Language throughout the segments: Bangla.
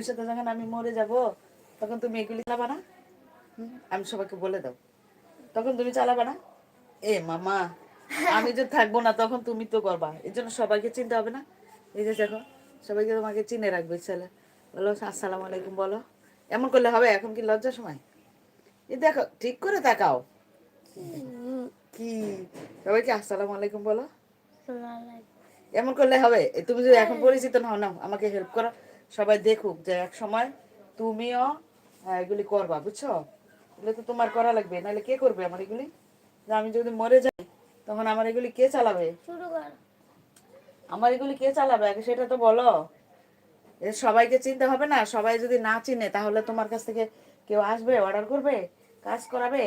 ভবিষ্যতে যখন আমি মরে যাব তখন তুমি এগুলি চালাবা না? আমি সবাইকে বলে দাও। তখন তুমি চালাবা না? এ মামা আমি যে থাকব না তখন তুমি তো করবা। এই জন্য সবাইকে চিনতে হবে না? এই যে দেখো সবাইকে তোমাকে চিনে রাখবে ছেলে। বলো আসসালামু আলাইকুম বলো। এমন করলে হবে? এখন কি লজ্জার সময়? এ দেখো ঠিক করে তাকাও। কি? সবাইকে আসসালামু আলাইকুম বলো। এমন করলে হবে? তুমি যদি এখন পরিচিত নাও নাও আমাকে হেল্প করো। সবাই দেখুক যে এক সময় তুমিও এগুলি করবা বুঝছ? এগুলো তো তোমার করা লাগবে নাহলে কে করবে আমার এগুলি? আমি যদি মরে যাই তখন আমার এগুলি কে চালাবে? আমার এগুলি কে চালাবে? আগে সেটা তো বলো। এ সবাইকে চিনতে হবে না সবাই যদি না চিনে তাহলে তোমার কাছ থেকে কেউ আসবে অর্ডার করবে কাজ করাবে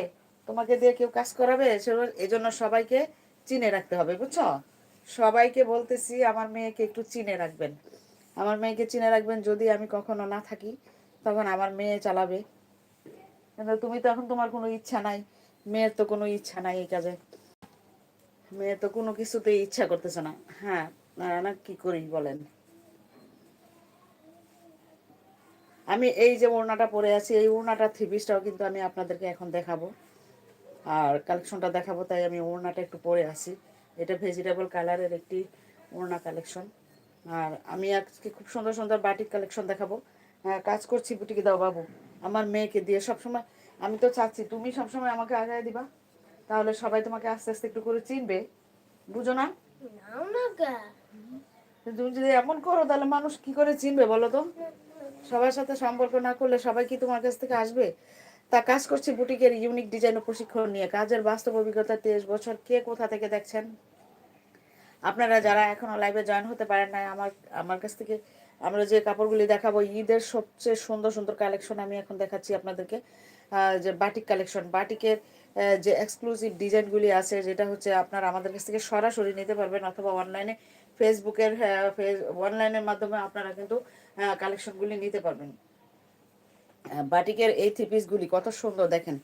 তোমাকে দিয়ে কেউ কাজ করাবে সে- এই জন্য সবাইকে চিনে রাখতে হবে বুঝছ? সবাইকে বলতেছি আমার মেয়েকে একটু চিনে রাখবেন। আমার মেয়েকে চিনে রাখবেন, যদি আমি কখনো না থাকি, তখন আমার মেয়ে চালাবে। কিন্তু তুমি তো এখন তোমার কোনো ইচ্ছা নাই। মেয়ের তো কোনো ইচ্ছা নাই এই কাজে। মেয়ে তো কোনো কিছুতেই ইচ্ছা করতেছে না। হ্যাঁ না কি করি বলেন? আমি এই যে ওড়নাটা পরে আছি, এই ওড়নাটা থ্রি পিসটাও কিন্তু আমি আপনাদেরকে এখন দেখাবো। আর কালেকশনটা দেখাবো, তাই আমি ওড়নাটা একটু পরে আছি এটা ভেজিটেবল কালারের একটি ওড়না কালেকশন। আর আমি আজকে খুব সুন্দর সুন্দর বাটিক কালেকশন দেখাবো। হ্যাঁ, কাজ করছি বুটিকে দাও বাবু। আমার মেয়েকে দিয়ে সবসময় আমি তো চাচ্ছি তুমি সবসময় আমাকে আগায় দিবা। তাহলে সবাই তোমাকে আস্তে আস্তে একটু করে চিনবে। বুঝো না? তুমি যদি এমন করো তাহলে মানুষ কি করে চিনবে বলো তো? সবার সাথে সম্পর্ক না করলে সবাই কি তোমার কাছ থেকে আসবে? তা কাজ করছি বুটিকের ইউনিক ডিজাইন ও প্রশিক্ষণ নিয়ে। কাজের বাস্তব অভিজ্ঞতা তেইশ বছর। কে কোথা থেকে দেখছেন? আপনারা যারা এখনও লাইভে জয়েন হতে পারেন না আমার আমার কাছ থেকে আমরা যে কাপড়গুলি দেখাবো, ঈদের সবচেয়ে সুন্দর সুন্দর কালেকশন আমি এখন দেখাচ্ছি আপনাদেরকে। যে বাটিক কালেকশন বাটিকের যে এক্সক্লুসিভ ডিজাইনগুলি আছে, যেটা হচ্ছে আপনারা আমাদের কাছ থেকে সরাসরি নিতে পারবেন অথবা অনলাইনে ফেসবুকের অনলাইনের মাধ্যমে আপনারা কিন্তু কালেকশনগুলি নিতে পারবেন। বাটিকের এই থ্রি পিসগুলি কত সুন্দর, দেখেন।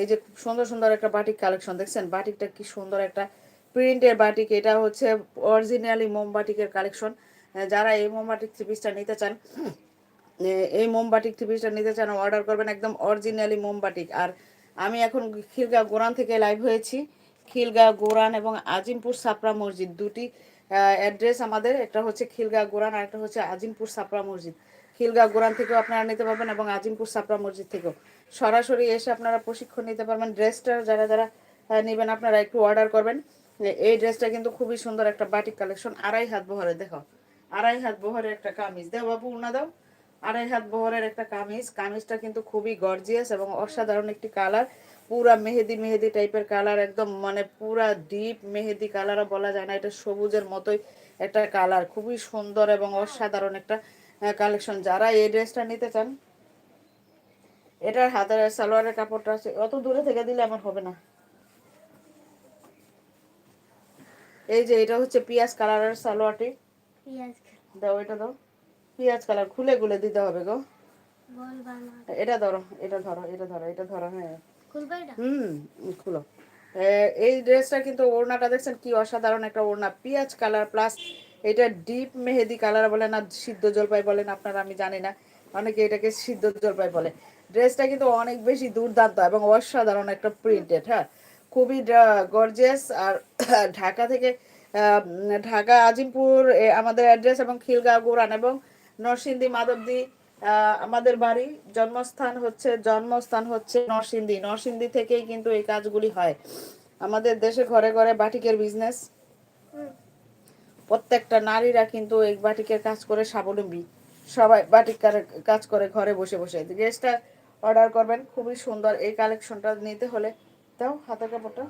এই যে খুব সুন্দর সুন্দর একটা বাটিক কালেকশন দেখছেন? বাটিকটা কি সুন্দর একটা প্রিন্টের বাটিক, এটা হচ্ছে অরিজিনালি মোমবাটিকের কালেকশন যারা এই মোমবাটিক থ্রি পিসটা নিতে চান এই মোমবাটিক থ্রি পিসটা নিতে চান অর্ডার করবেন একদম অরিজিনালি মোমবাটিক। আর আমি এখন খিলগাঁও গোরান থেকে লাইভ হয়েছি। খিলগাঁও গোরান এবং আজিমপুর সাপরা মসজিদ দুটি অ্যাড্রেস আমাদের। একটা হচ্ছে খিলগাঁও গোরান আর একটা হচ্ছে আজিমপুর সাপরা মসজিদ। খিলগাঁও গোরান থেকেও আপনারা নিতে পারবেন এবং আজিমপুর সাপরা মসজিদ থেকেও। সরাসরি এসে আপনারা প্রশিক্ষণ নিতে পারবেন। ড্রেসটা যারা যারা নেবেন, আপনারা একটু অর্ডার করবেন। এই ড্রেসটা কিন্তু খুবই সুন্দর একটা বাটিক কালেকশন। আড়াই হাত বহরে, দেখো। আড়াই হাত বহরের একটা কামিজ। দাও বাবু, উনা দাও। আড়াই হাত বহরের একটা কামিজ। কামিজটা কিন্তু খুবই গর্জিয়াস এবং অসাধারণ একটি কালার। পুরা মেহেদি মেহেদি টাইপের কালার, একদম মানে পুরা ডিপ মেহেদি কালারও বলা যায় না। এটা সবুজের মতোই একটা কালার। খুবই সুন্দর এবং অসাধারণ একটা কালেকশন। যারা এই ড্রেসটা নিতে চান, এটার হাতের সালোয়ারের কাপড়টা আছে। অত দূরে থেকে দিলে আমার হবে না। এই যে এটা হচ্ছে পিঁয়াজ কালারের সালোয়ারটি। পেঁয়াজ দাও এটা দাও। পিঁয়াজ কালার খুলে খুলে দিতে হবে গো। এটা ধরো এটা ধরো এটা ধরো এটা ধরো হ্যাঁ। হুম খুলো। এই ড্রেসটা কিন্তু ওড়নাটা দেখছেন কি অসাধারণ একটা ওড়না। পিঁয়াজ কালার প্লাস এটা ডিপ মেহেদি কালার বলেন না সিদ্ধ জলপাই বলেন আপনারা আমি জানি না। অনেকে এটাকে সিদ্ধ জলপাই বলে। ড্রেসটা কিন্তু অনেক বেশি দুর্দান্ত এবং অসাধারণ একটা প্রিন্টেড হ্যাঁ। খুবই গর্জিয়াস আর ঢাকা থেকে ঢাকা, আজিমপুর আমাদের অ্যাড্রেস এবং খিলগাঁও, গোরান এবং নরসিংদী, মাধবদী আমাদের বাড়ি। জন্মস্থান হচ্ছে জন্মস্থান হচ্ছে নরসিংদী। নরসিংদী থেকেই কিন্তু এই কাজগুলি হয়। আমাদের দেশে ঘরে ঘরে বাটিকের বিজনেস প্রত্যেকটা নারীরা কিন্তু এই বাটিকের কাজ করে স্বাবলম্বী। সবাই বাটিক কাজ করে ঘরে বসে বসে। ড্রেসটা অর্ডার করবেন। খুবই সুন্দর। এই কালেকশনটা নিতে হলে দাও হাতের কাপড়টা।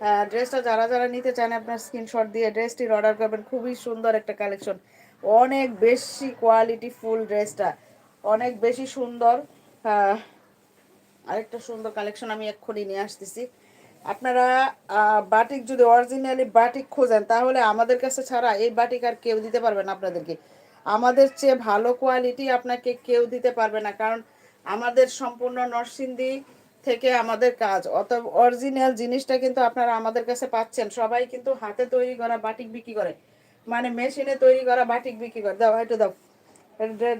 হ্যাঁ ড্রেসটা যারা যারা নিতে চান আপনার স্ক্রিনশট দিয়ে ড্রেসটির অর্ডার করবেন। খুবই সুন্দর একটা কালেকশন অনেক বেশি কোয়ালিটি ফুল ড্রেসটা। অনেক বেশি সুন্দর। আহ, আরেকটা সুন্দর কালেকশন আমি এক্ষুনি নিয়ে আসতেছি। আপনারা বাটিক যদি অরিজিনালি বাটিক খোঁজেন তাহলে আমাদের কাছে ছাড়া এই বাটিক আর কেউ দিতে পারবে না আপনাদেরকে। আমাদের চেয়ে ভালো কোয়ালিটি আপনাকে কেউ দিতে পারবে না। কারণ আমাদের সম্পূর্ণ নরসিংদী থেকে আমাদের কাজ। অত অরিজিনাল জিনিসটা কিন্তু আপনারা আমাদের কাছে পাচ্ছেন। সবাই কিন্তু হাতে তৈরি করা বাটিক বিক্রি করে। মানে মেশিনে তৈরি করা বাটিক বিক্রি করে। দাও, একটু দাও।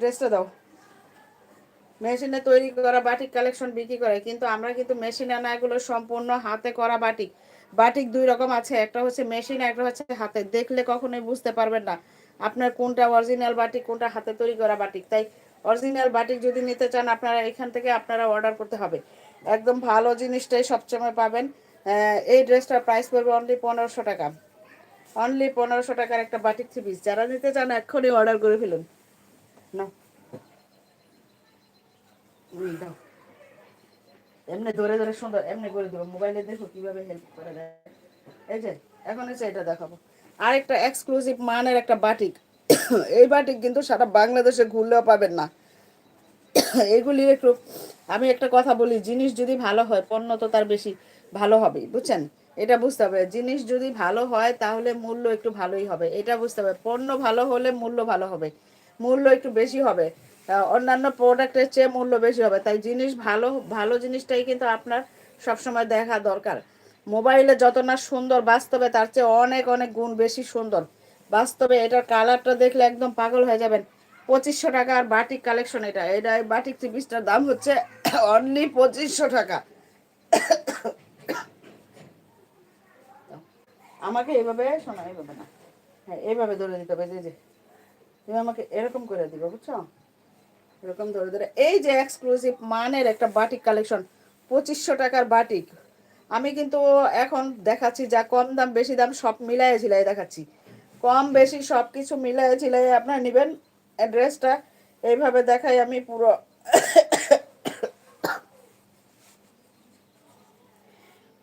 ড্রেসটা দাও। মেশিনে তৈরি করা বাটিক কালেকশন বিক্রি করে। কিন্তু আমরা কিন্তু মেশিনে আনা এগুলো সম্পূর্ণ হাতে করা বাটিক। বাটিক দুই রকম আছে। একটা হচ্ছে মেশিন, একটা হচ্ছে হাতে। দেখলে কখনোই বুঝতে পারবেন না আপনার কোনটা অরিজিনাল বাটিক, কোনটা হাতে তৈরি করা বাটিক। তাই অরিজিনাল বাটিক যদি নিতে চান, আপনারা এখান থেকে আপনারা অর্ডার করতে হবে। একদম ভালো জিনিসটাই সবসময় পাবেন। এই ড্রেসটার প্রাইস পড়বে অনলি পনেরোশো টাকা। অনলি পনেরোশো টাকার একটা বাটিক থ্রি পিস যারা নিতে চান, এক্ষুনি অর্ডার করে ফেলুন। না। দাও। এমনি ধরে ধরে সুন্দর, এমনি করে দেবো। মোবাইলে দেখো কীভাবে হেল্প করে দেয়। এই যে, এখন হচ্ছে এটা দেখাবো। আরেকটা এক্সক্লুসিভ মানের একটা বাটিক এই বাটিক কিন্তু সারা বাংলাদেশে ঘুরলেও পাবেন না। এগুলি একটু আমি একটা কথা বলি, জিনিস যদি ভালো হয়, পণ্য তো তার বেশি ভালো হবে বুঝছেন? এটা বুঝতে হবে। জিনিস যদি ভালো হয়, তাহলে মূল্য একটু ভালোই হবে। এটা বুঝতে হবে। পণ্য ভালো হলে মূল্য ভালো হবে। মূল্য একটু বেশি হবে। অন্যান্য প্রোডাক্টের চেয়ে মূল্য বেশি হবে। তাই জিনিস ভালো ভালো জিনিসটাই কিন্তু আপনার সবসময় দেখা দরকার। মোবাইলে যত না সুন্দর, বাস্তবে তার চেয়ে অনেক অনেক গুণ বেশি সুন্দর। বাস্তবে এটার কালারটা দেখলে একদম পাগল হয়ে যাবেন। পঁচিশশো টাকা আর বাটিক কালেকশন এটা। এটা বাটিক থ্রি পিসটার দাম হচ্ছে অনলি পঁচিশশো টাকা। আমাকে এইভাবে শোনা এইভাবে না। হ্যাঁ এইভাবে ধরে দিতে হবে যে, তুমি আমাকে এরকম করে দিবে, বুঝছ? এরকম ধরে ধরে। এই যে এক্সক্লুসিভ মানের একটা বাটিক কালেকশন পঁচিশশো টাকার বাটিক। আমি কিন্তু এখন দেখাচ্ছি যা কম দাম, বেশি দাম, সব মিলাই ঝিলাই দেখাচ্ছি। কম, বেশি সব কিছু মিলাই ঝিলাই আপনার নেবেন। অ্যাড্রেসটা এইভাবে দেখাই আমি পুরো।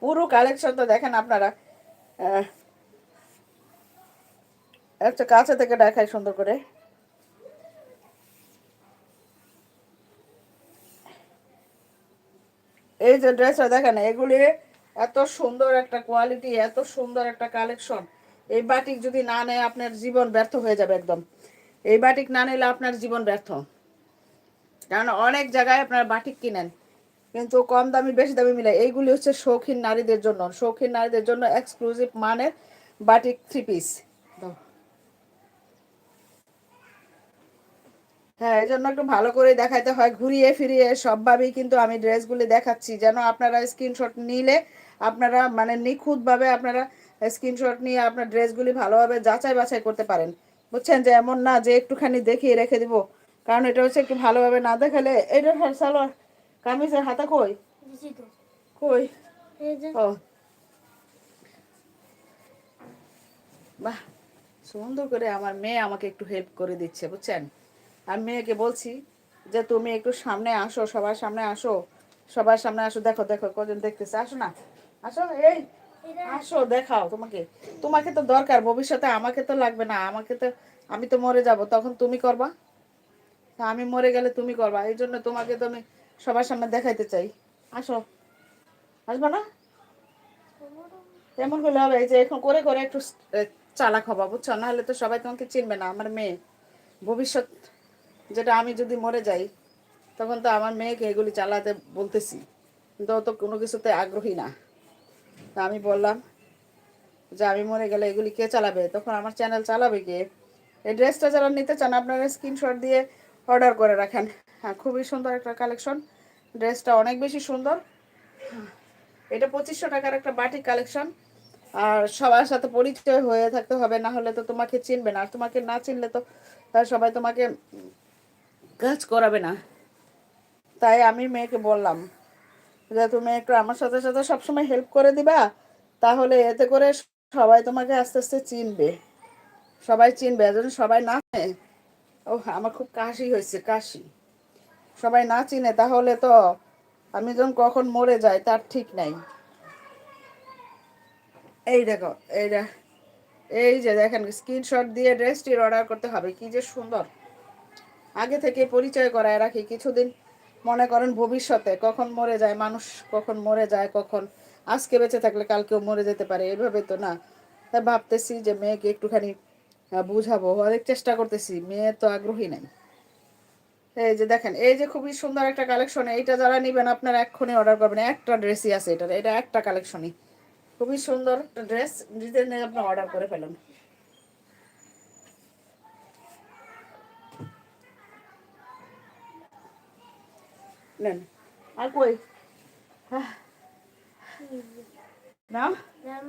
পুরো কালেকশন তো দেখেন আপনারা। একটা কাছে থেকে দেখাই সুন্দর করে। এই যে ড্রেসটা দেখেন, এগুলি এত সুন্দর একটা কোয়ালিটি এত সুন্দর একটা কালেকশন এই বাটিক যদি না নেয়, আপনার জীবন ব্যর্থ হয়ে যাবে একদম। এই বাটিক না নিলে আপনার জীবন ব্যর্থ। কারণ অনেক জায়গায় আপনারা বাটিক কিনেন, কিন্তু কম দামি, বেশি দামি মিলে। এইগুলি হচ্ছে শৌখিন নারীদের জন্য। শৌখিন নারীদের জন্য এক্সক্লুসিভ মানের বাটিক থ্রি পিস হ্যাঁ এই জন্য একটু ভালো করে দেখাইতে হয়। ঘুরিয়ে ফিরিয়ে সবভাবেই কিন্তু আমি ড্রেসগুলি দেখাচ্ছি। যেন আপনারা স্ক্রিনশট নিলে আপনারা মানে নিখুঁতভাবে আপনারা স্ক্রিনশট নিয়ে আপনার ড্রেসগুলি ভালোভাবে যাচাই বাছাই করতে পারেন। বুঝছেন? যে এমন না যে একটুখানি দেখিয়ে রেখে দিব। কারণ এটা হচ্ছে একটু ভালোভাবে না দেখালে এটা সালোয়ার কামিজের হাতা কই? কই? ও। বাহ সুন্দর করে আমার মেয়ে আমাকে একটু হেল্প করে দিচ্ছে বুঝছেন? আমি মেয়েকে বলছি যে তুমি একটু সামনে আসো সবার সামনে আসো সবার সামনে আসো। দেখো দেখো কজন দেখতেছে। আসো না। আসো এই। আসো, দেখাও তোমাকে। তোমাকে তো দরকার, ভবিষ্যতে আমাকে তো লাগবে না, আমাকে তো, আমি তো মরে যাব, তখন তুমি করবা? আমি মরে গেলে তুমি করবা, এই জন্য তোমাকে তো আমি সবার সামনে দেখাইতে চাই। আসো। আসবা না? এমন হলে হবে যে এখন করে করে একটু চালাক হবা, বুঝছ? নাহলে তো সবাই তোমাকে চিনবে না, আমার মেয়ে। ভবিষ্যৎ যেটা আমি যদি মরে যাই, তখন তো আমার মেয়েকে এগুলি চালাতে বলতেছি। কিন্তু তো কোনো কিছুতে আগ্রহী না। তা আমি বললাম যে আমি মরে গেলে এগুলি কে চালাবে? তখন আমার চ্যানেল চালাবে কে? এই ড্রেসটা যারা নিতে চান, আপনারা স্ক্রিনশট দিয়ে অর্ডার করে রাখেন। হ্যাঁ খুবই সুন্দর একটা কালেকশন ড্রেসটা অনেক বেশি সুন্দর। এটা পঁচিশশো টাকার একটা বাটিক কালেকশন আর সবার সাথে পরিচয় হয়ে থাকতে হবে, না হলে তো তোমাকে চিনবে না। আর তোমাকে না চিনলে তো সবাই তোমাকে কাজ করাবে না। তাই আমি মেয়েকে বললাম যে তুমি একটু আমার সাথে সাথে সবসময় হেল্প করে দিবা, তাহলে এতে করে সবাই তোমাকে আস্তে আস্তে চিনবে। সবাই চিনবে যেন সবাই না ও আমার খুব কাশি হয়েছে, কাশি। সবাই না চিনে, তাহলে তো আমি যখন কখন মরে যাই, তার ঠিক নাই। এই দেখো এইটা এই যে দেখেন স্ক্রিনশট দিয়ে ড্রেসটির অর্ডার করতে হবে, কি যে সুন্দর। আগে থেকে পরিচয় করায় রাখি, কিছুদিন মনে করেন ভবিষ্যতে কখন মরে যায়, মানুষ কখন মরে যায়, কখন আজকে বেঁচে থাকলে কালকেও মরে যেতে পারে, এভাবে তো না। তাই ভাবতেছি যে মেয়েকে একটুখানি বুঝাবো, অনেক চেষ্টা করতেছি, মেয়ে তো আগ্রহী নাই। এই যে দেখেন, এই যে খুবই সুন্দর একটা কালেকশন এইটা যারা নেবেন আপনারা এক্ষুনি অর্ডার করবেন। একটা ড্রেসই আছে এটা এটা একটা কালেকশনই খুবই সুন্দর একটা ড্রেস নিজেদের নিয়ে আপনি অর্ডার করে ফেলুন। নেন। আর কই? হ্যাঁ,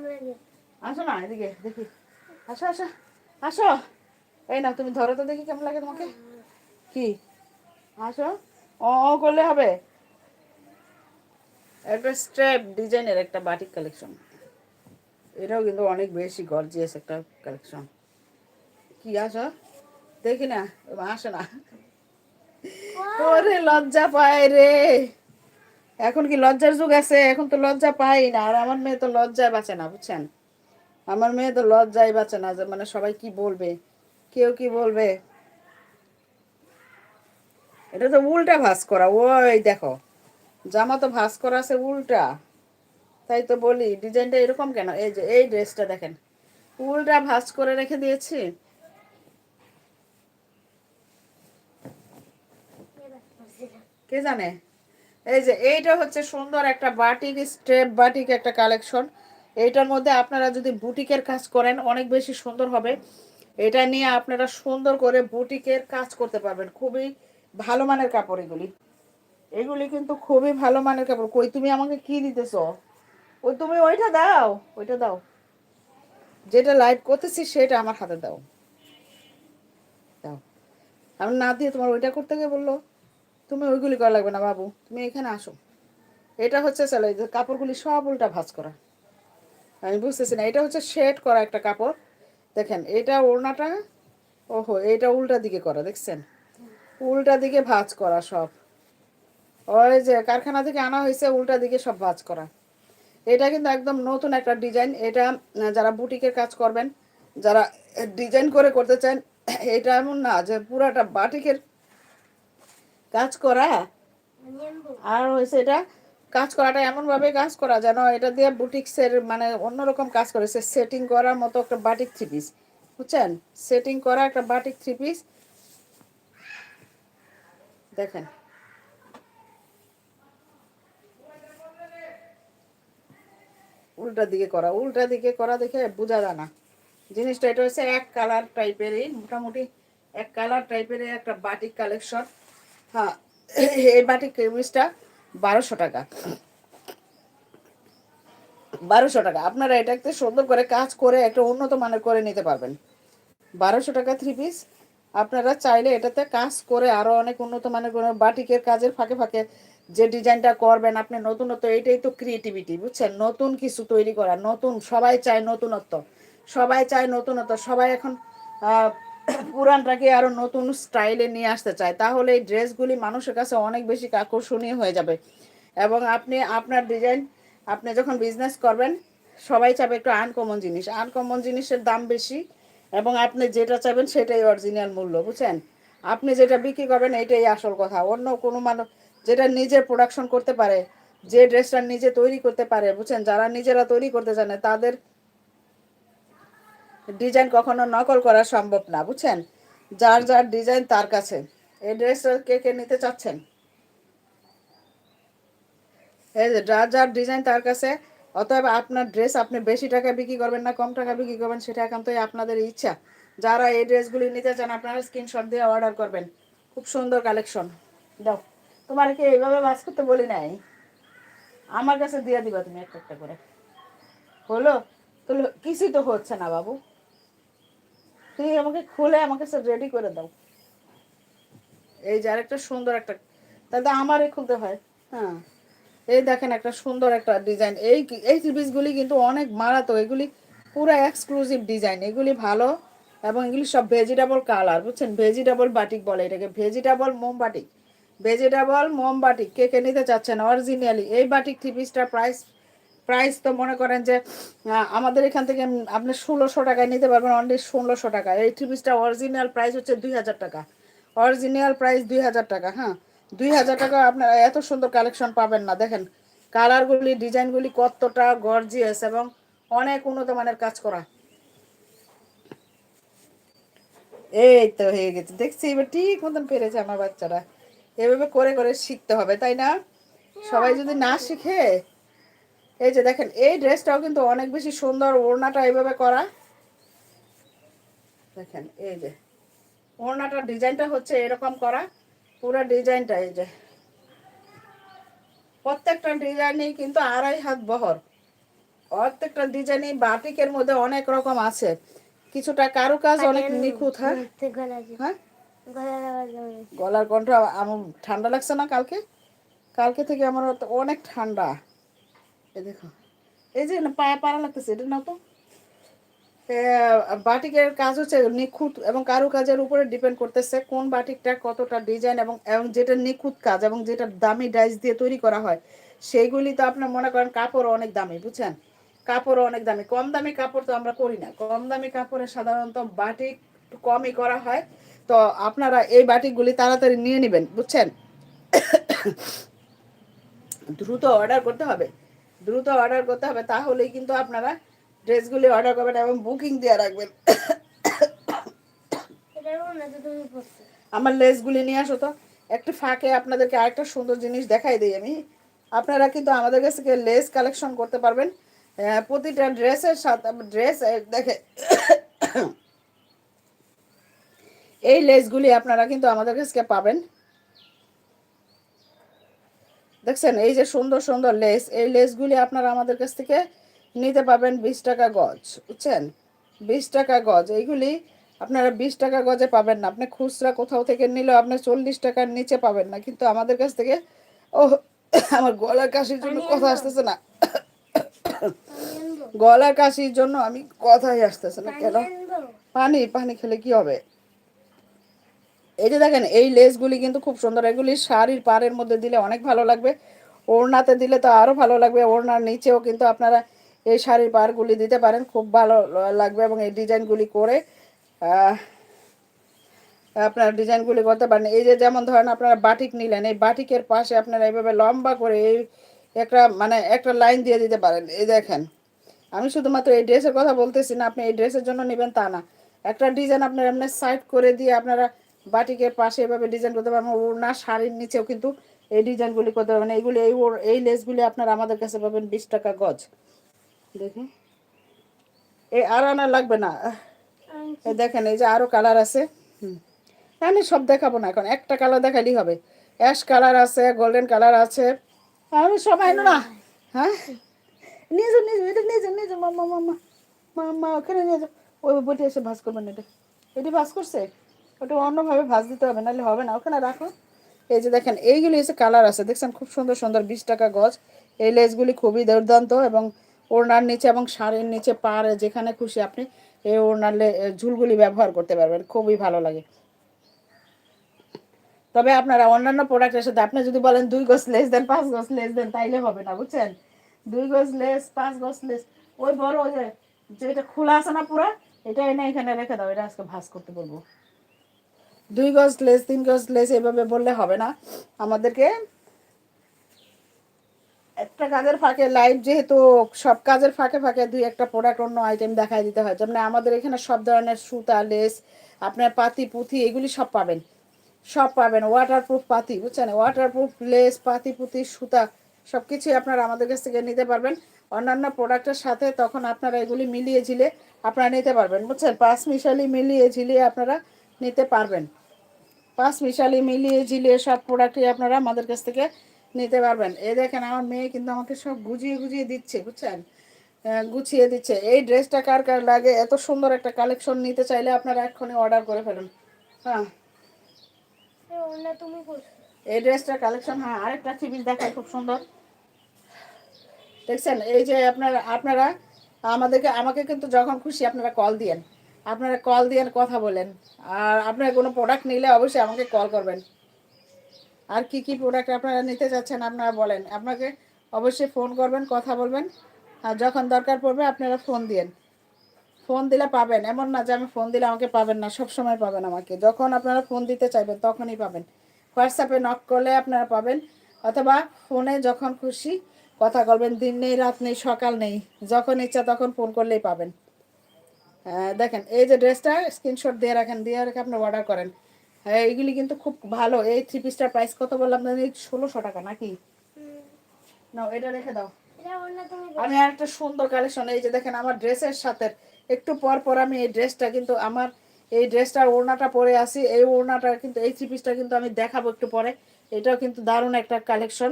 লাগে। আসো না এদিকে দেখি। আসো আসো আসো। এই না তুমি ধরো তো দেখি কেমন লাগে তোমাকে। কি? আসো। ও ও করলে হবে। একটা স্ট্রেপ ডিজাইনের একটা বাটিক কালেকশন এটাও কিন্তু অনেক বেশি গর্জিয়াস একটা কালেকশন কি আসো? দেখি না আসো না। ওরে লজ্জা পায় রে। এখন কি লজ্জার যুগ আছে? এখন তো লজ্জা পাই না। আর আমার মেয়ে তো লজ্জায় বাঁচে না, বুঝছেন? আমার মেয়ে তো লজ্জায় বাঁচে না মানে সবাই কি বলবে? কেউ কি বলবে? এটা তো উল্টা ভাস করা। ওই দেখো, জামা তো ভাস করা আছে উল্টা। তাই তো বলি, ডিজাইনটা এরকম কেন? এই যে, এই ড্রেসটা দেখেন। উল্টা ভাস করে রেখে দিয়েছি। কে জানে? এই যে এইটা হচ্ছে সুন্দর একটা বাটিক স্টেপ বাটিক একটা কালেকশন এইটার মধ্যে আপনারা যদি বুটিকের কাজ করেন, অনেক বেশি সুন্দর হবে। এটা নিয়ে আপনারা সুন্দর করে বুটিকের কাজ করতে পারবেন। খুবই ভালো মানের কাপড় এগুলি। এগুলি কিন্তু খুবই ভালো মানের কাপড়। কই, তুমি আমাকে কি দিতেছ? ওই তুমি ওইটা দাও ওইটা দাও। যেটা লাইভ করতেছি সেটা আমার হাতে দাও। দাও। আমি না দিয়ে তোমার ওইটা করতে গিয়ে বলল তুমি ওইগুলি করা লাগবে না, বাবু। তুমি এখানে আসো। এটা হচ্ছে যে কাপড়গুলি সব উল্টা ভাজ করা। আমি বুঝতেছি না, এটা হচ্ছে শেড করা একটা কাপড়। দেখেন, এটা ওড়নাটা, ওহো, এটা উল্টা দিকে করা, দেখছেন? উল্টা দিকে ভাজ করা সব। ওই যে কারখানা থেকে আনা হয়েছে, উল্টা দিকে সব ভাজ করা। এটা কিন্তু একদম নতুন একটা ডিজাইন। এটা যারা বুটিকের কাজ করবেন, যারা ডিজাইন করে করতে চান, এটা এমন না যে পুরাটা বাটিকের কাজ করা? আর হয়েছে এটা? কাজ করাটা এমনভাবে কাজ করা যেন এটা দিয়ে বুটিক্সের মানে অন্যরকম কাজ করেছে সেটিং করার মতো একটা বাটিক থ্রি পিস বুঝছেন? সেটিং করা একটা বাটিক থ্রি পিস দেখেন। উল্টা দিকে করা, উল্টা দিকে করা দেখে বোঝা যায় না। জিনিসটা এটা হচ্ছে এক কালার টাইপেরই মোটামুটি এক কালার টাইপেরই একটা বাটিক কালেকশন হ্যাঁ এই বাটিক কেমিসটা বারোশো টাকা। বারোশো টাকা। আপনারা এটাকে সুন্দর করে কাজ করে একটা উন্নত মানের করে নিতে পারবেন। বারোশো টাকা থ্রি পিস আপনারা চাইলে এটাতে কাজ করে আরও অনেক উন্নত মানের করে বাটিকের কাজের ফাঁকে ফাঁকে যে ডিজাইনটা করবেন আপনি নতুনত্ব, এইটাই তো ক্রিয়েটিভিটি বুঝছেন? নতুন কিছু তৈরি করা, নতুন, সবাই চায় নতুনত্ব। সবাই চায় নতুনত্ব, সবাই এখন পুরানটাকে আরও নতুন স্টাইলে নিয়ে আসতে চায়, তাহলে এই ড্রেসগুলি মানুষের কাছে অনেক বেশি আকর্ষণীয় হয়ে যাবে। এবং আপনি, আপনার ডিজাইন, আপনি যখন বিজনেস করবেন, সবাই চাবে একটু আনকমন জিনিস। আনকমন জিনিসের দাম বেশি এবং আপনি যেটা চাইবেন সেটাই অরিজিনাল মূল্য, বুঝছেন? আপনি যেটা বিক্রি করবেন এটাই আসল কথা। অন্য কোনো মানুষ যেটা নিজে প্রোডাকশন করতে পারে, যে ড্রেসটা নিজে তৈরি করতে পারে, বুঝছেন? যারা নিজেরা তৈরি করতে জানে, তাদের ডিজাইন কখনো নকল করা সম্ভব না, বুঝছেন? যার যার ডিজাইন তার কাছে। এই ড্রেসটা কে কে নিতে চাচ্ছেন? এই যে যার যার ডিজাইন তার কাছে, অতএব আপনার ড্রেস আপনি বেশি টাকা বিক্রি করবেন না কম টাকা বিক্রি করবেন, সেটা একান্তই আপনাদের ইচ্ছা। যারা এই ড্রেসগুলি নিতে চান, আপনারা স্ক্রিনশট দিয়ে অর্ডার করবেন। খুব সুন্দর কালেকশন। দাও, তোমার কি এইভাবে বাস করতে বলি নাই? আমার কাছে দিয়ে দিবা তুমি একটা একটা করে। হলো? তো কিছুই তো হচ্ছে না বাবু। তুমি আমাকে খুলে আমাকে রেডি করে দাও। এই যে আরেকটা সুন্দর একটা, তাহলে আমারই খুলতে হয়। হ্যাঁ। এই দেখেন একটা সুন্দর একটা ডিজাইন এই এই গুলি কিন্তু অনেক মারাত্মক। এগুলি পুরো এক্সক্লুসিভ ডিজাইন এগুলি ভালো এবং এগুলি সব ভেজিটেবল কালার বুঝছেন? ভেজিটেবল বাটিক বলে এটাকে। ভেজিটেবল মোম বাটিক ভেজিটেবল মোম বাটিক কে কে নিতে চাচ্ছেন? অরিজিনালি এই বাটিক থ্রি পিসটার প্রাইস প্রাইস তো মনে করেন যে আমাদের এখান থেকে আপনি ষোলোশো টাকায় নিতে পারবেন অনলি ষোলোশো টাকা। এই থ্রি পিসটা অরিজিনাল প্রাইস হচ্ছে দুই হাজার টাকা। অরিজিনাল প্রাইস দুই হাজার টাকা হ্যাঁ? দুই হাজার টাকা আপনারা এত সুন্দর কালেকশন পাবেন না। দেখেন কালারগুলি ডিজাইনগুলি কতটা গর্জিয়াস এবং অনেক উন্নত মানের কাজ করা। এই তো হয়ে গেছে। দেখছি এবার ঠিক মতন পেরেছে আমার বাচ্চারা। এভাবে করে করে শিখতে হবে তাই না? সবাই যদি না শিখে এই যে দেখেন এই ড্রেসটাও কিন্তু অনেক বেশি সুন্দর ওড়নাটা এইভাবে করা। দেখেন এই যে ওড়নাটার ডিজাইনটা হচ্ছে এরকম করা পুরো ডিজাইনটা এই যে। প্রত্যেকটা ডিজাইনই কিন্তু আড়াই হাত বহর। প্রত্যেকটা ডিজাইনই বাটিকের মধ্যে অনেক রকম আছে। কিছুটা কারুকাজ অনেক নিখুঁত হ্যাঁ? হ্যাঁ? গলার কণ্ঠ আমার ঠান্ডা লাগছে না কালকে? কালকে থেকে আমার অনেক ঠান্ডা। এই যে না, পায়ে পাড়া লাগতেছে, এটা না তো। বাটিকের কাজ হচ্ছে নিখুঁত এবং কারু কাজের উপরে ডিপেন্ড করতেছে কোন বাটিকটা কতটা ডিজাইন এবং এবং যেটা নিখুঁত কাজ এবং যেটা দামি ডাইস দিয়ে তৈরি করা হয়, সেইগুলি তো আপনার মনে করেন কাপড় অনেক দামি, বুঝছেন? কাপড় অনেক দামি। কম দামি কাপড় তো আমরা করি না। কম দামি কাপড়ে সাধারণত বাটিক কমই করা হয়। তো আপনারা এই বাটিকগুলি তাড়াতাড়ি নিয়ে নেবেন, বুঝছেন? দ্রুত অর্ডার করতে হবে। দ্রুত অর্ডার করতে হবে তাহলেই কিন্তু আপনারা ড্রেসগুলি অর্ডার করবেন এবং বুকিং দিয়ে রাখবেন। আমার লেসগুলি নিয়ে আসো তো। একটু ফাঁকে আপনাদেরকে আরেকটা সুন্দর জিনিস দেখাই দিই আমি। আপনারা কিন্তু আমাদের কাছ থেকে লেস কালেকশন করতে পারবেন। প্রতিটা ড্রেসের সাথে ড্রেস দেখে। এই লেসগুলি আপনারা কিন্তু আমাদের কাছ পাবেন। দেখছেন এই যে সুন্দর সুন্দর লেস এই লেসগুলি আপনারা আমাদের কাছ থেকে নিতে পাবেন বিশ টাকা গজ বুঝছেন? বিশ টাকা গজ এইগুলি আপনারা বিশ টাকা গজে পাবেন না। আপনি খুচরা কোথাও থেকে নিলেও আপনি চল্লিশ টাকার নিচে পাবেন না। কিন্তু আমাদের কাছ থেকে ও আমার গলার কাশির জন্য কথা আসতেছে না। গলার কাশির জন্য আমি কথাই আসতেছে না কেন? পানি পানি খেলে কি হবে? এই যে দেখেন, এই লেসগুলি কিন্তু খুব সুন্দর। এগুলি শাড়ির পাড়ের মধ্যে দিলে অনেক ভালো লাগবে। ওড়নাতে দিলে তো আরও ভালো লাগবে। ওড়নার নিচেও কিন্তু আপনারা এই শাড়ির পাড়গুলি দিতে পারেন। খুব ভালো লাগবে এবং এই ডিজাইনগুলি করে আপনার ডিজাইনগুলি করতে পারেন। এই যে যেমন ধরেন আপনারা বাটিক নিলেন, এই বাটিকের পাশে আপনারা এইভাবে লম্বা করে এই একটা মানে একটা লাইন দিয়ে দিতে পারেন। এই দেখেন, আমি শুধুমাত্র এই ড্রেসের কথা বলতেছি না, আপনি এই ড্রেসের জন্য নেবেন তা না। একটা ডিজাইন আপনার এমনি সাইড করে দিয়ে আপনারা বাটিকের পাশে এভাবে ডিজাইন করতে পারবেন ওড়না শাড়ির নিচেও কিন্তু এই ডিজাইনগুলি করতে পারবেন এইগুলি এই ওর- এই লেসগুলি আপনার আমাদের কাছে পাবেন বিশ টাকা গজ। দেখি এই আর আনা লাগবে না। দেখেন, এই যে আরও কালার আছে। হুম। আমি সব দেখাবো না এখন। একটা কালার দেখালেই হবে। অ্যাশ কালার আছে গোল্ডেন কালার আছে। আমি সব আইনো না। হ্যাঁ? নিয়ে যাও নিয়ে যাও, এটা নিয়ে যাও নিয়ে যাও। মাম্মা মাম্মা মাম্মা ওখানে নিয়ে যাও। ওই বইটি এসে ভাজ করবেন এটা। এটি ভাজ করছে? ওটা অন্যভাবে ভাজ দিতে হবে, নাহলে হবে না। ওখানে রাখো। এই যে দেখেন, এইগুলি এসে কালার আছে। দেখছেন, খুব সুন্দর সুন্দর বিশ টাকা গজ। এই লেসগুলি খুবই দুর্দান্ত এবং ওড়নার নিচে এবং শাড়ির নিচে পাড়ে যেখানে খুশি আপনি এই ওড়নার ঝুলগুলি ব্যবহার করতে পারবেন। খুবই ভালো লাগে। তবে আপনারা অন্যান্য প্রোডাক্টের সাথে, আপনি যদি বলেন দুই গজ লেস দেন, পাঁচ গজ লেস দেন, তাইলে হবে না, বুঝছেন? দুই গজ লেস, পাঁচ গজ লেস, ওই বড় ওই যে, যেটা খোলা আছে না পুরা, এটা এনে এখানে রেখে দাও। এটা আজকে ভাজ করতে বলব। দুই গজ লেস, তিন গজ লেস এভাবে বললে হবে না। আমাদেরকে একটা কাজের ফাঁকে লাইভ যেহেতু সব কাজের ফাঁকে ফাঁকে দুই একটা প্রোডাক্ট অন্য আইটেম দেখাই দিতে হয়। যেমন আমাদের এখানে সব ধরনের সুতা, লেস, আপনার পাতি, পুঁথি, এগুলি সব পাবেন। সব পাবেন। ওয়াটারপ্রুফ পাতি, বুঝছেন? ওয়াটারপ্রুফ লেস, পাতি, পুঁতি, সুতা সব কিছুই আপনারা আমাদের কাছ থেকে নিতে পারবেন। অন্যান্য প্রোডাক্টের সাথে তখন আপনারা এগুলি মিলিয়ে ঝিলে আপনারা নিতে পারবেন, বুঝছেন? পাঁচ মিশালি মিলিয়ে ঝিলিয়ে আপনারা নিতে পারবেন। পাঁচ মিশালি মিলিয়ে ঝিলিয়ে সব প্রোডাক্টই আপনারা আমাদের কাছ থেকে নিতে পারবেন। এই দেখেন আমার মেয়ে কিন্তু আমাকে সব গুজিয়ে গুজিয়ে দিচ্ছে বুঝছেন? গুছিয়ে দিচ্ছে। এই ড্রেসটা কার কার লাগে? এত সুন্দর একটা কালেকশন নিতে চাইলে আপনারা এক্ষুনি অর্ডার করে ফেলুন। হ্যাঁ। এই ওড়না তুমি এই ড্রেসটার কালেকশন হ্যাঁ আরেকটা থ্রি দেখায় খুব সুন্দর। দেখছেন? এই যে আপনারা আপনারা আমাদেরকে আমাকে কিন্তু যখন খুশি আপনারা কল দিয়েন। আপনারা কল দিয়েন কথা বলেন। আর আপনারা কোনো প্রোডাক্ট নিলে অবশ্যই আমাকে কল করবেন। আর কি কি প্রোডাক্ট আপনারা নিতে চাচ্ছেন আপনারা বলেন। আপনাকে অবশ্যই ফোন করবেন, কথা বলবেন। আর যখন দরকার পড়বে আপনারা ফোন দিয়েন। ফোন দিলে পাবেন। এমন না যে আমি ফোন দিলে আমাকে পাবেন না সব সময় পাবেন আমাকে। যখন আপনারা ফোন দিতে চাইবেন, তখনই পাবেন। হোয়াটসঅ্যাপে নক করলে আপনারা পাবেন। অথবা ফোনে যখন খুশি কথা বলবেন। দিন নেই, রাত নেই, সকাল নেই। যখন ইচ্ছা তখন ফোন করলেই পাবেন। দেখেন এই যে ড্রেসটা স্ক্রিনশট দিয়ে রাখেন দিয়ে রেখে আপনি অর্ডার করেন। হ্যাঁ এইগুলি কিন্তু খুব ভালো। এই থ্রি পিসটার প্রাইস কত বললাম? আপনাদের ষোলোশো টাকা নাকি? না এটা রেখে দাও। আমি আর একটা সুন্দর কালেকশন এই যে দেখেন আমার ড্রেসের সাথে একটু পর পর আমি এই ড্রেসটা কিন্তু আমার এই ড্রেসটার ওড়নাটা পরে আসি এই ওড়নাটা কিন্তু এই থ্রি পিসটা কিন্তু আমি দেখাবো একটু পরে। এটাও কিন্তু দারুণ একটা কালেকশন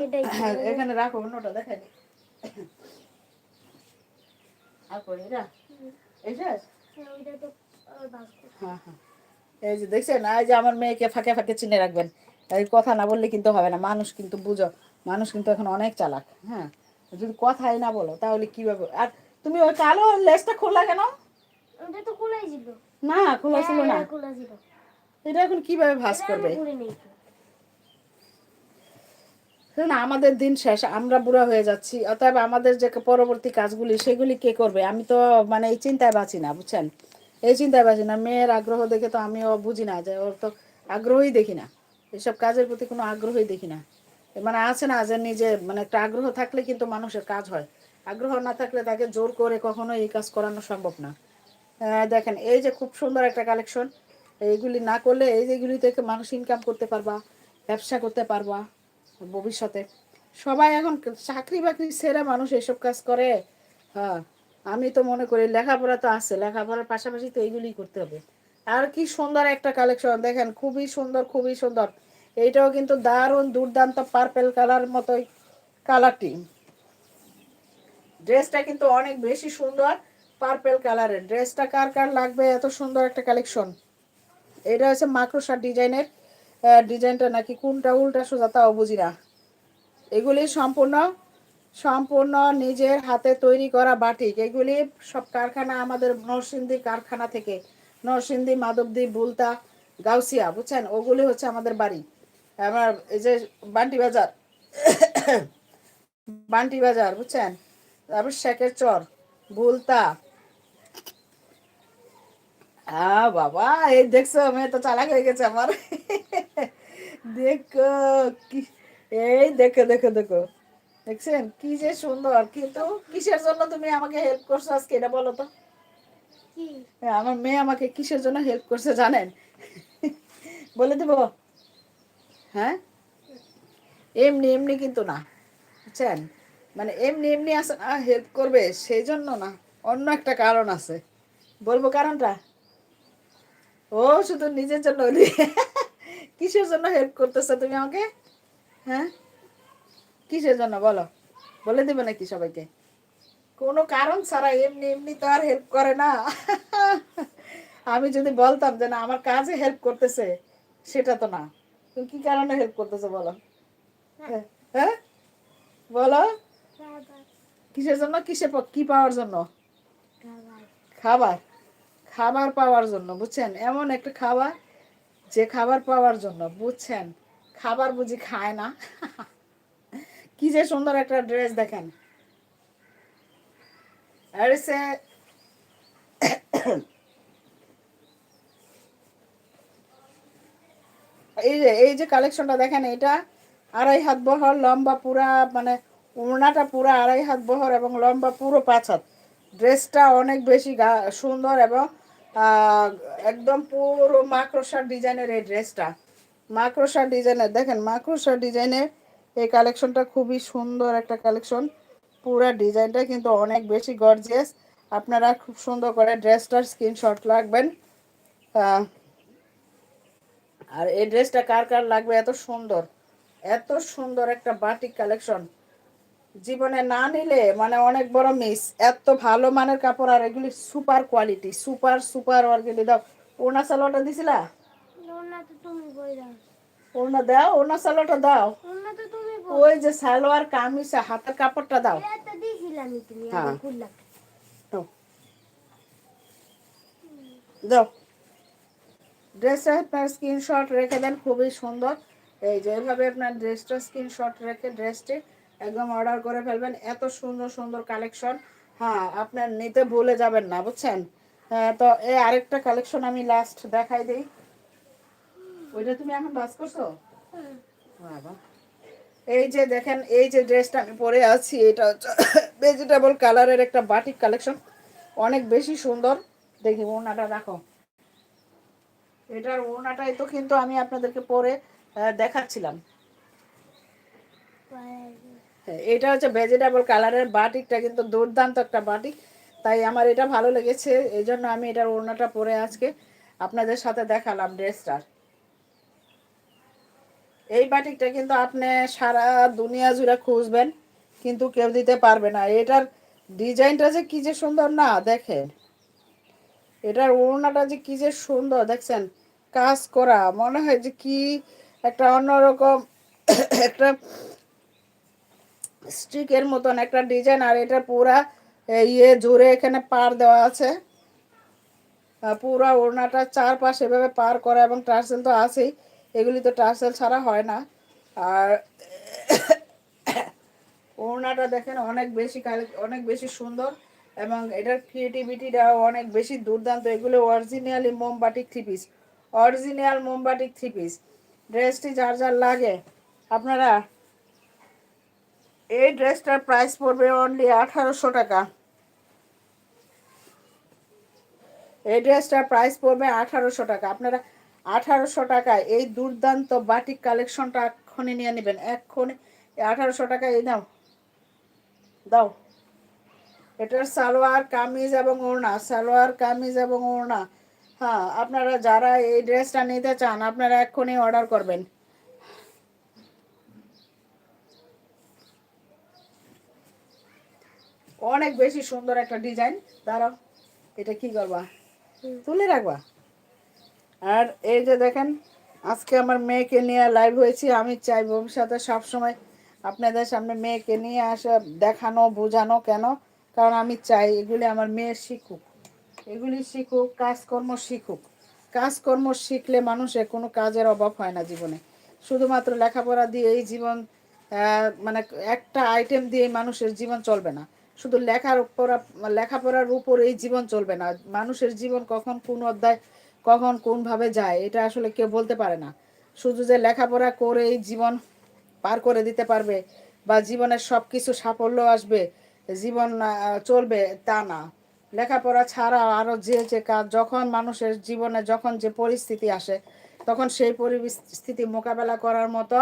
এখানে রাখো অন্যটা দেখাই দিই। এটা? হ্যাঁ। হ্যাঁ। এই যে দেখছেন এই যে আমার মেয়েকে ফাঁকে ফাঁকে চিনে রাখবেন। এই কথা না বললে কিন্তু হবে না। মানুষ কিন্তু বুঝো মানুষ কিন্তু এখন অনেক চালাক হ্যাঁ। যদি কথাই না বলো তাহলে কীভাবে? আর তুমি ওই কালো লেসটা খোলা কেন? ওটা তো খোলাই ছিল। না খোলা ছিল না। হ্যাঁ, এটা খোলা ছিল। এটা এখন কীভাবে ভাস করবে। না, আমাদের দিন শেষ, আমরা বুড়া হয়ে যাচ্ছি। অতএব আমাদের যে পরবর্তী কাজগুলি, সেগুলি কে করবে? আমি তো মানে এই চিন্তায় বাঁচি না, বুঝছেন? এই চিন্তায় বাঁচি না। মেয়ের আগ্রহ দেখে তো আমিও বুঝি না যে ওর তো আগ্রহই দেখি না। এসব কাজের প্রতি কোনো আগ্রহই দেখি না। মানে আছে না যে নিজে মানে একটা আগ্রহ থাকলে কিন্তু মানুষের কাজ হয়। আগ্রহ না থাকলে তাকে জোর করে কখনো এই কাজ করানো সম্ভব না। দেখেন, এই যে খুব সুন্দর একটা কালেকশন এইগুলি না করলে এই যেগুলি থেকে মানুষ ইনকাম করতে পারবা, ব্যবসা করতে পারবা ভবিষ্যতে। সবাই এখন চাকরি বাকরি ছেড়ে মানুষ এসব কাজ করে। হ্যাঁ আমি তো মনে করি লেখাপড়া তো আছে, লেখাপড়ার পাশাপাশি তো এইগুলি করতে হবে। আর কি সুন্দর একটা কালেকশন দেখেন খুবই সুন্দর খুবই সুন্দর। এইটাও কিন্তু দারুণ, দুর্দান্ত পার্পেল কালার মতোই কালারটি ড্রেসটা কিন্তু অনেক বেশি সুন্দর পার্পেল কালারের ড্রেসটা কার কার লাগবে? এত সুন্দর একটা কালেকশন এটা হচ্ছে মাকড়সার ডিজাইনের ডিজাইনটা নাকি কোনটা উল্টা সোজা তাও বুঝি না। এগুলি সম্পূর্ণ সম্পূর্ণ নিজের হাতে তৈরি করা বাটিক। এগুলি সব কারখানা আমাদের নরসিংদী কারখানা থেকে। নরসিংদী, মাধবদী, বুলতা, গাউসিয়া, বুঝছেন? ওগুলি হচ্ছে আমাদের বাড়ি। আমার এই যে বান্টি বাজার বান্টি বাজার, বুঝছেন? তারপর শেখের চর, বুলতা আ বাবা এই দেখছ মেয়ে তো চালাক হয়ে গেছে আমার। দেখো কি এই দেখো দেখো দেখো। দেখছেন? কি যে সুন্দর। কিন্তু কিসের জন্য তুমি আমাকে হেল্প করছ আজকে এটা বলো তো? হ্যাঁ, আমার মেয়ে আমাকে কিসের জন্য হেল্প করছে জানেন? বলে দেবো। হ্যাঁ? এমনি এমনি কিন্তু না। বুঝছেন? মানে এমনি এমনি আসে না হেল্প করবে সেই জন্য না। অন্য একটা কারণ আছে। বলব কারণটা? ও শুধু নিজের জন্য কিসের জন্য হেল্প করতেছো তুমি আমাকে? হ্যাঁ? কিসের জন্য বলো? বলে দেবে নাকি সবাইকে? কোনো কারণ ছাড়া এমনি এমনি তো আর হেল্প করে না। আমি যদি বলতাম যে না আমার কাজে হেল্প করতেছে সেটা তো না। তুমি কি কারণে হেল্প করতেছো বলো? হ্যাঁ, হ্যাঁ? বলো? কিসের জন্য? কিসে কি পাওয়ার জন্য? খাবার? খাবার পাওয়ার জন্য, বুঝছেন? এমন একটা খাবার যে খাবার পাওয়ার জন্য, বুঝছেন? খাবার বুঝি খায় না। কি যে সুন্দর একটা ড্রেস দেখেন। এই যে এই যে কালেকশনটা দেখেন, এটা আড়াই হাত বহর, লম্বা পুরা মানে ওড়নাটা পুরা আড়াই হাত বহর এবং লম্বা পুরো পাঁচ হাত। ড্রেসটা অনেক বেশি সুন্দর এবং একদম পুরো মাকড়সার ডিজাইনের এই ড্রেসটা। মাকড়সার ডিজাইনের দেখেন মাকড়সার ডিজাইনের এই কালেকশনটা খুবই সুন্দর একটা কালেকশন। পুরো ডিজাইনটা কিন্তু অনেক বেশি গর্জিয়াস আপনারা খুব সুন্দর করে ড্রেসটার স্ক্রিনশট আহ, আর এই ড্রেসটা কার কার লাগবে? এত সুন্দর এত সুন্দর একটা বাটিক কালেকশন। জীবনে না নিলে মানে অনেক বড় মিস এত ভালো মানের কাপড় আর এগুলি সুপার কোয়ালিটি সুপার সুপার অর্গেলি দাও ওনা সালোয়ারটা দিছিলা? ওনা তো তুমি বই দাও ওনা দাও ওনা সালোয়ারটা দাও। ওনা তো তুমি ওই যে সালোয়ার কামিজ হাতের কাপড়টা দাও। হ্যাঁ। দাও। ড্রেসটা আপনার স্ক্রিনশট রেখে দেন খুবই সুন্দর। এই যে এইভাবে আপনার ড্রেসটা স্ক্রিনশট রেখে ড্রেসটি একদম অর্ডার করে ফেলবেন। এত সুন্দর সুন্দর কালেকশন। হ্যাঁ আপনার নিতে ভুলে যাবেন না বুঝছেন? হ্যাঁ, তো এই আরেকটা কালেকশন আমি লাস্ট দেখাই দিই। ওইটা তুমি এখন বাস করছ? বাবা। এই যে দেখেন এই যে ড্রেসটা আমি পরে আছি এটা হচ্ছে ভেজিটেবল কালারের একটা বাটিক কালেকশন অনেক বেশি সুন্দর। দেখি ওড়নাটা রাখো। এটার ওড়নাটাই তো কিন্তু আমি আপনাদেরকে পরে দেখাচ্ছিলাম। হ্যাঁ, এটা হচ্ছে ভেজিটেবল কালারের বাটিকটা, কিন্তু দুর্দান্ত একটা বাটিক। তাই আমার এটা ভালো লেগেছে এই জন্য আমি এটার ওড়নাটা পরে আজকে আপনাদের সাথে দেখালাম ড্রেসটার। এই বাটিকটা কিন্তু আপনি সারা দুনিয়া জুড়ে খুঁজবেন, কিন্তু কেউ দিতে পারবে না। এটার ডিজাইনটা যে কী যে সুন্দর না, দেখেন। এটার ওড়নাটা যে কী যে সুন্দর, দেখছেন? কাজ করা, মনে হয় যে কি একটা অন্যরকম একটা স্টিকের মতন একটা ডিজাইন আর এটা পুরা ইয়ে জুড়ে এখানে পার দেওয়া আছে। পুরা ওড়নাটা চারপাশে এভাবে পার করা এবং টার্সেল তো আছেই, এগুলি তো টার্সেল ছাড়া হয় না। আর ওড়নাটা দেখেন অনেক বেশি অনেক বেশি সুন্দর এবং এটার ক্রিয়েটিভিটিটাও অনেক বেশি দুর্দান্ত। এগুলো অরিজিনালি মোমবাটিক থ্রি পিস অরিজিনাল মোমবাটিক থ্রি পিস ড্রেসটি যার যার লাগে। আপনারা এই ড্রেসটার প্রাইস পড়বে অনলি আঠারোশো টাকা। এই ড্রেসটার প্রাইস পড়বে আঠারোশো টাকা। আপনারা আঠারোশো টাকায় এই দুর্দান্ত বাটিক কালেকশনটা এক্ষুনি নিয়ে নেবেন। এক্ষুনি আঠারোশো টাকা এই দাও দাও। এটার সালোয়ার, কামিজ এবং ওড়না। সালোয়ার, কামিজ এবং ওড়না। হ্যাঁ আপনারা যারা এই ড্রেসটা নিতে চান, আপনারা এক্ষুনি অর্ডার করবেন। অনেক বেশি সুন্দর একটা ডিজাইন। দাঁড়াও এটা কি করবা? তুলে রাখবা। আর এই যে দেখেন আজকে আমার মেয়েকে নিয়ে লাইভ হয়েছি। আমি চাই ভবিষ্যতে সবসময় আপনাদের সামনে মেয়েকে নিয়ে আসা দেখানো বোঝানো কেন? কারণ আমি চাই এগুলি আমার মেয়ে শিখুক। এগুলি শিখুক কাজকর্ম শিখুক। কাজকর্ম শিখলে মানুষের কোনো কাজের অভাব হয় না জীবনে। শুধুমাত্র লেখাপড়া দিয়ে এই জীবন মানে একটা আইটেম দিয়ে মানুষের জীবন চলবে না। শুধু লেখার উপর লেখাপড়ার উপর এই জীবন চলবে না। মানুষের জীবন কখন কোন অধ্যায়, কখন কোনভাবে যায়, এটা আসলে কেউ বলতে পারে না। শুধু যে লেখাপড়া করে এই জীবন পার করে দিতে পারবে বা জীবনের সব কিছু সাফল্য আসবে, জীবন চলবে, তা না। লেখাপড়া ছাড়া আরও যে যে কাজ, যখন মানুষের জীবনে যখন যে পরিস্থিতি আসে, তখন সেই পরিস্থিতি মোকাবেলা করার মতো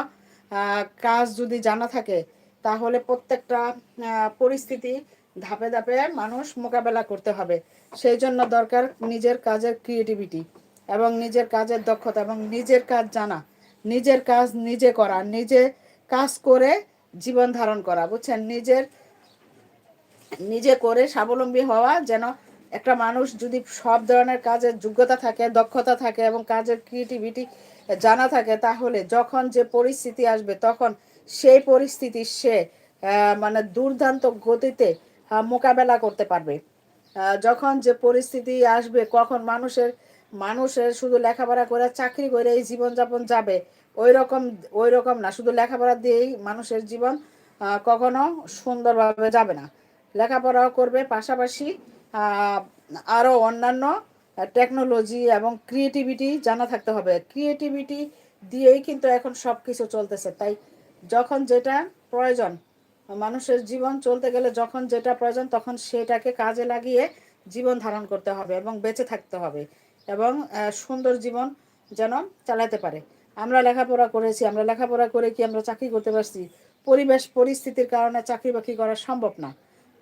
কাজ যদি জানা থাকে তাহলে প্রত্যেকটা পরিস্থিতি ধাপে ধাপে মানুষ মোকাবেলা করতে হবে। সেই জন্য দরকার নিজের কাজের ক্রিয়েটিভিটি এবং নিজের কাজের দক্ষতা এবং নিজের কাজ জানা। নিজের কাজ নিজে করা, নিজে কাজ করে জীবন ধারণ করা, বুঝছেন? নিজের, নিজে করে স্বাবলম্বী হওয়া যেন একটা মানুষ যদি সব ধরনের কাজের যোগ্যতা থাকে, দক্ষতা থাকে এবং কাজের ক্রিয়েটিভিটি জানা থাকে, তাহলে যখন যে পরিস্থিতি আসবে, তখন সেই পরিস্থিতি সে মানে দুর্দান্ত গতিতে মোকাবেলা করতে পারবে। যখন যে পরিস্থিতি আসবে, কখন মানুষের মানুষের শুধু লেখাপড়া করে চাকরি করে এই জীবনযাপন যাবে ওই রকম ওই রকম না। শুধু লেখাপড়া দিয়েই মানুষের জীবন কখনো সুন্দরভাবে যাবে না। লেখাপড়াও করবে, পাশাপাশি আরও অন্যান্য টেকনোলজি এবং ক্রিয়েটিভিটি জানা থাকতে হবে। ক্রিয়েটিভিটি দিয়েই কিন্তু এখন সব কিছু চলতেছে। তাই যখন যেটা প্রয়োজন মানুষের জীবন চলতে গেলে যখন যেটা প্রয়োজন তখন সেটাকে কাজে লাগিয়ে জীবন ধারণ করতে হবে এবং বেঁচে থাকতে হবে এবং সুন্দর জীবন যেন চালাতে পারে। আমরা লেখাপড়া করেছি আমরা লেখাপড়া করে কি আমরা চাকরি করতে পারছি? পরিবেশ পরিস্থিতির কারণে চাকরি বাকরি করা সম্ভব না।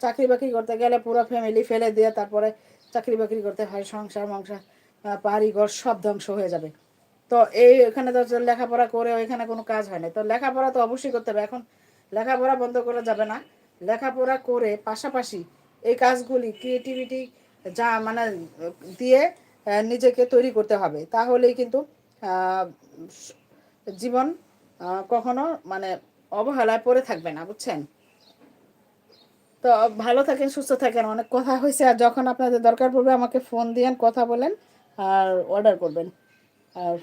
চাকরি বাকরি করতে গেলে পুরো ফ্যামিলি ফেলে দিয়ে তারপরে চাকরি বাকরি করতে হয় সংসার মংসার আহ, বাড়ি ঘর সব ধ্বংস হয়ে যাবে। তো এই এখানে তো লেখাপড়া করে এখানে কোনো কাজ হয় না। তো লেখাপড়া তো অবশ্যই করতে হবে। এখন লেখাপড়া বন্ধ করা যাবে না। লেখাপড়া করে পাশাপাশি এই কাজগুলি ক্রিয়েটিভিটি যা মানে দিয়ে নিজেকে তৈরি করতে হবে। তাহলেই কিন্তু জীবন কখনো মানে অবহেলায় পড়ে থাকবে না, বুঝছেন? তো ভালো থাকেন, সুস্থ থাকেন। অনেক কথা হয়েছে। আর যখন আপনাদের দরকার পড়বে, আমাকে ফোন দিয়েন, কথা বলেন, আর অর্ডার করবেন। আর